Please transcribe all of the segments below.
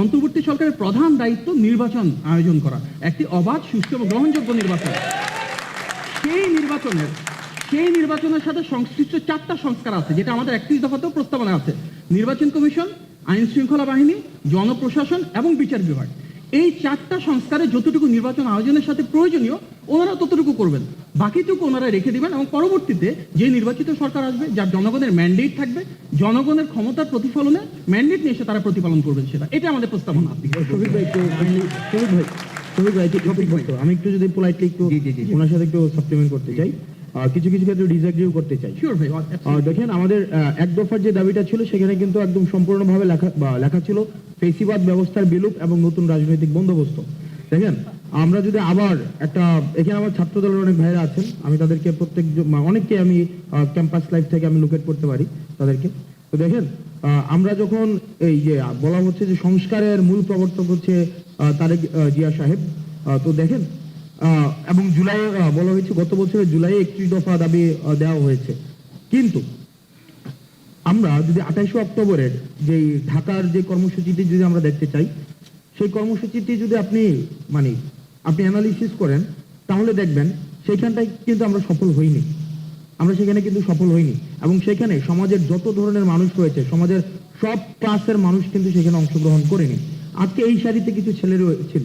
অন্তর্বর্তী সরকারের প্রধান দায়িত্ব নির্বাচন আয়োজন করা। একটি অবাধ, সুষ্ঠু এবং গ্রহণযোগ্য নির্বাচন। সেই নির্বাচনের সেই নির্বাচনের সাথে সংশ্লিষ্ট চারটা সংস্কার আছে, যেটা আমাদের একত্রিশ দফাতেও প্রস্তাবনা আছে। নির্বাচন কমিশন, আইন শৃঙ্খলা বাহিনী, জনপ্রশাসন এবং বিচার বিভাগ। এই চারটা সংস্কারে যতটুকু নির্বাচন আয়োজনের সাথে প্রয়োজনীয়, ওনারা ততটুকু করবেন। বাকিটুকু ওনারা রেখে দিবেন এবং পরবর্তীতে যে নির্বাচিত সরকার আসবে যার জনগণের ম্যান্ডেট থাকবে জনগণের ক্ষমতার প্রতিফলনে ম্যান্ডেট নিয়ে এসে তারা প্রতিপালন করবেন সেটা এটা আমাদের প্রস্তাবনা। আমি একটু যদি পোলাইটলি একটু। ওনার সাথে একটু সাপ্লিমেন্ট করতে চাই কিছু কিছু ক্ষেত্রে ডিসএগ্রিও করতে চাই দেখেন আমাদের এক দফার যে দাবিটা ছিল সেখানে কিন্তু একদম সম্পূর্ণভাবে লেখা লেখা ছিল ফেসিবাদ ব্যবস্থার বিলুপ এবং নতুন রাজনৈতিক বন্দোবস্ত দেখেন আমরা যদি আবার একটা, এখানে আমার ছাত্র দলের অনেক ভাইরা আছেন, আমি তাদেরকে প্রত্যেক অনেককে আমি ক্যাম্পাস লাইফ থেকে আমি লোকেট করতে পারি তাদেরকে। তো দেখেন আমরা যখন এই যে, বলা হচ্ছে যে সংস্কারের মূল প্রবর্তক হচ্ছে তারেক জিয়া সাহেব তো দেখেন এবং জুলাই বলা হয়েছে গত বছরে জুলাই একত্রিশ দফা দাবি দেওয়া হয়েছে। কিন্তু আমরা যদি আঠাইশে অক্টোবরের যে ঢাকার যে কর্মসূচিটি যদি আমরা দেখতে চাই, সেই কর্মসূচিটি যদি আপনি মানে আপনি অ্যানালিসিস করেন, তাহলে দেখবেন সেইখানটায় কিন্তু আমরা সফল হইনি। আমরা সেখানে কিন্তু সফল হইনি। এবং সেখানে সমাজের যত ধরনের মানুষ রয়েছে, সমাজের সব ক্লাসের মানুষ কিন্তু সেখানে অংশগ্রহণ করেনি। আজকে এই সারিতে কিছু ছেলে রয়ে- ছিল।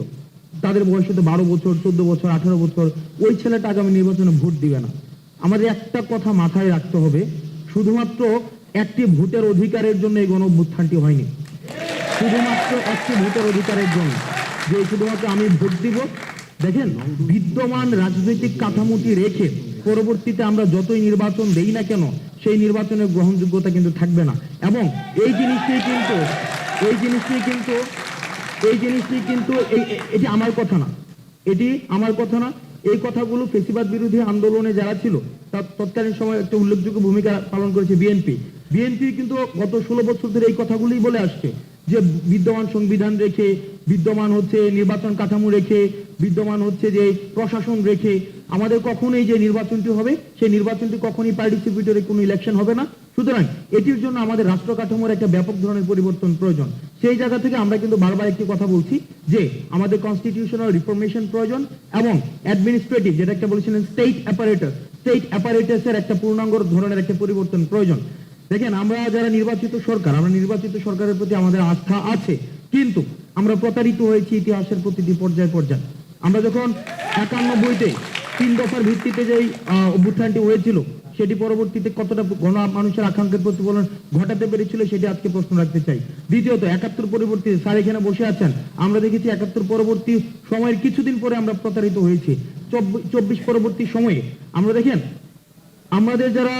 তাদের বয়স হতো বারো বছর, চোদ্দ বছর, আঠারো বছর। ওই ছেলেটা আগামী নির্বাচনে ভোট দিবে না। আমাদের একটা কথা মাথায় রাখতে হবে, শুধুমাত্র একটি ভোটের অধিকারের জন্য এই গণ হয়নি। শুধুমাত্র একটি ভোটের অধিকারের জন্য। যে শুধুমাত্র আমি ভোট দিব দেখেন, বিদ্যমান রাজনৈতিক কাঠামোটি রেখে পরবর্তীতে আমরা যতই নির্বাচন দেই না কেন, সেই নির্বাচনের গ্রহণযোগ্যতা কিন্তু থাকবে না। এবং এই জিনিসটি কিন্তু, এই জিনিসটি কিন্তু, এই জিনিসটি কিন্তু এটি আমার কথা না। এটি আমার কথা না। এই কথাগুলো ফেসিবাদ বিরোধী আন্দোলনে যারা ছিল, তার তৎকালীন সময় একটা উল্লেখযোগ্য ভূমিকা পালন করেছে বিএনপি। বিএনপি কিন্তু গত ষোলো বছর ধরে এই কথাগুলোই বলে আসছে। যে বিদ্যমান সংবিধান রেখে, বিদ্যমান হচ্ছে নির্বাচন কাঠামো রেখে, বিদ্যমান হচ্ছে যে প্রশাসন রেখে, আমাদের কখনোই যে নির্বাচনটি হবে, সেই নির্বাচনটি কখনই পার্টিসিপেটরি কোনো ইলেকশন হবে না। সুতরাং এটির জন্য আমাদের রাষ্ট্র কাঠামোর একটা ব্যাপক ধরনের পরিবর্তন প্রয়োজন। সেই জায়গা থেকে আমরা কিন্তু বারবার একটি কথা বলছি যে, আমাদের কনস্টিটিউশনাল রিফরমেশন প্রয়োজন এবং অ্যাডমিনিস্ট্রেটিভ যেটা একটা বলেছিলেন স্টেট অ্যাপারেটাস স্টেট অ্যাপারেটাসের একটা পূর্ণাঙ্গ ধরনের একটা পরিবর্তন প্রয়োজন। দেখেন, আমরা যারা নির্বাচিত সরকার, আমরা নির্বাচিত সরকারের প্রতি আমাদের আস্থা আছে। কিন্তু আমরা প্রতারিত হয়েছি ইতিহাসের প্রতিটি পর্যায়ে পর্যায়ে। আমরা যখন একানব্বইতে তিন দফার ভিত্তিতে যেই অভ্যুত্থানটি হয়েছিল, সেটি পরবর্তীতে কতটা গণ মানুষের আকাঙ্ক্ষার প্রতিফলন ঘটাতে পেরেছিল সেটি আজকে প্রশ্ন রাখতে চাই। দ্বিতীয়ত, একাত্তর পরবর্তী স্যার এখানে বসে আছেন, আমরা দেখেছি একাত্তর পরবর্তী সময়ের কিছুদিন পরে আমরা প্রতারিত হয়েছি। চব্বিশ পরবর্তী সময়ে, আমরা দেখেন, আমাদের যারা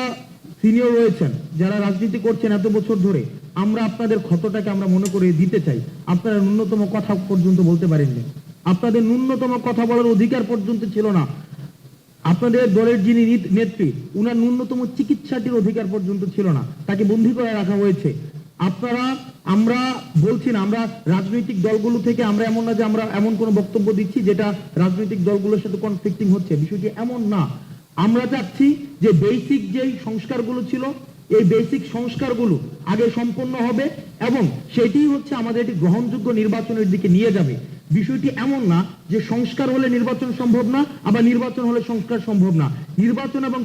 সিনিয়র রয়েছেন, যারা রাজনীতি করছেন এত বছর ধরে, আমরা আপনাদের ক্ষতটাকে আমরা মনে করে দিতে চাই। আপনারা ন্যূনতম কথা পর্যন্ত বলতে পারেননি। আপনাদের ন্যূনতম কথা বলার অধিকার পর্যন্ত ছিল না। আপনাদের দলের যিনি নেত্রী, উনার ন্যূনতম চিকিৎসাটির অধিকার পর্যন্ত ছিল না। তাকে বন্দি করে রাখা হয়েছে। আপনারা, আমরা বলছি না আমরা রাজনৈতিক দলগুলো থেকে আমরা এমন না যে আমরা এমন কোনো বক্তব্য দিচ্ছি যেটা রাজনৈতিক দলগুলোর সাথে কনফ্লিক্টিং হচ্ছে। বিষয়টি এমন না। আমরা চাচ্ছি যে বেসিক যেই সংস্কারগুলো ছিল, এই বেসিক সংস্কারগুলো আগে সম্পন্ন হবে এবং সেটি হচ্ছে আমাদের একটি গ্রহণযোগ্য নির্বাচনের দিকে নিয়ে যাবে। বিষয়টি এমন না যে সংস্কার হলে নির্বাচন সম্ভব না, আবার নির্বাচন হলে সংস্কার সম্ভব না। নির্বাচন এবং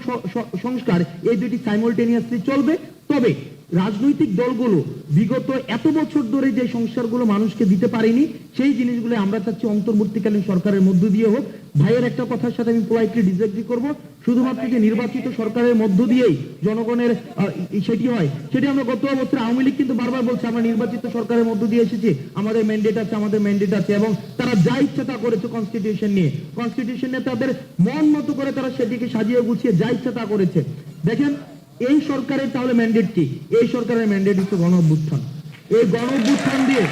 সংস্কার এই দুটি সাইমultaneously চলবে। তবে রাজনৈতিক দলগুলো বিগত এত বছর ধরে যে সংস্কারগুলো মানুষকে দিতে পারেনি, সেই জিনিসগুলো আমরা চাচ্ছি অন্তর্বর্তীকালীন সরকারের মধ্য দিয়ে হোক ভাইয়ের একটা কথার সাথে আমি পোলাইটলি ডিসএগ্রি করব। শুধুমাত্র যে নির্বাচিত সরকারের মধ্য দিয়েই জনগণের সেটি হয়। সেটি আমরা গত বছর আওয়ামী লীগ কিন্তু বারবার বলছে, আমরা নির্বাচিত সরকারের মধ্য দিয়ে এসেছি। আমাদের ম্যান্ডেট আছে, আমাদের ম্যান্ডেট আছে, এবং তারা যা ইচ্ছা তা করেছে কনস্টিটিউশন নিয়ে। কনস্টিটিউশন নিয়ে তাদের মন মতো করে তারা সেটিকে সাজিয়ে গুছিয়ে যা ইচ্ছা তা করেছে। দেখেন, এই সরকারের তাহলে ম্যান্ডেট কি? এই সরকারের ম্যান্ডেট হচ্ছে গণ অভ্যুত্থান এই গণ অভ্যুত্থান দিয়ে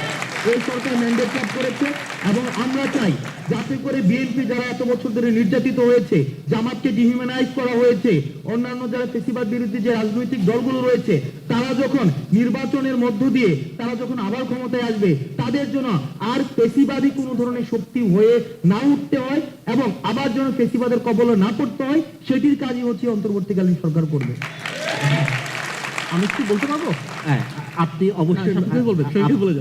এই সরকার ম্যান্ডেট করেছে এবং আমরা চাই যাতে করে বিএনপি যারা এত বছর ধরে নির্যাতিত হয়েছে জামাতকে ডিহিউম্যানাইজ করা হয়েছে অন্যান্য যারা ফেসিবাদ বিরোধী যে রাজনৈতিক দলগুলো রয়েছে তারা যখন নির্বাচনের মধ্য দিয়ে তারা যখন আবার ক্ষমতায় আসবে তাদের জন্য আর ফেসিবাদী কোনো ধরনের শক্তি হয়ে না উঠতে হয় এবং আবার যেন পেশিবাদের কবলে না পড়তে হয় সেটির কাজই হচ্ছে অন্তর্বর্তীকালীন সরকার করবে। আমি কি বলতে পারব? হ্যাঁ আপনি অবশ্যই বলবেন, বলে।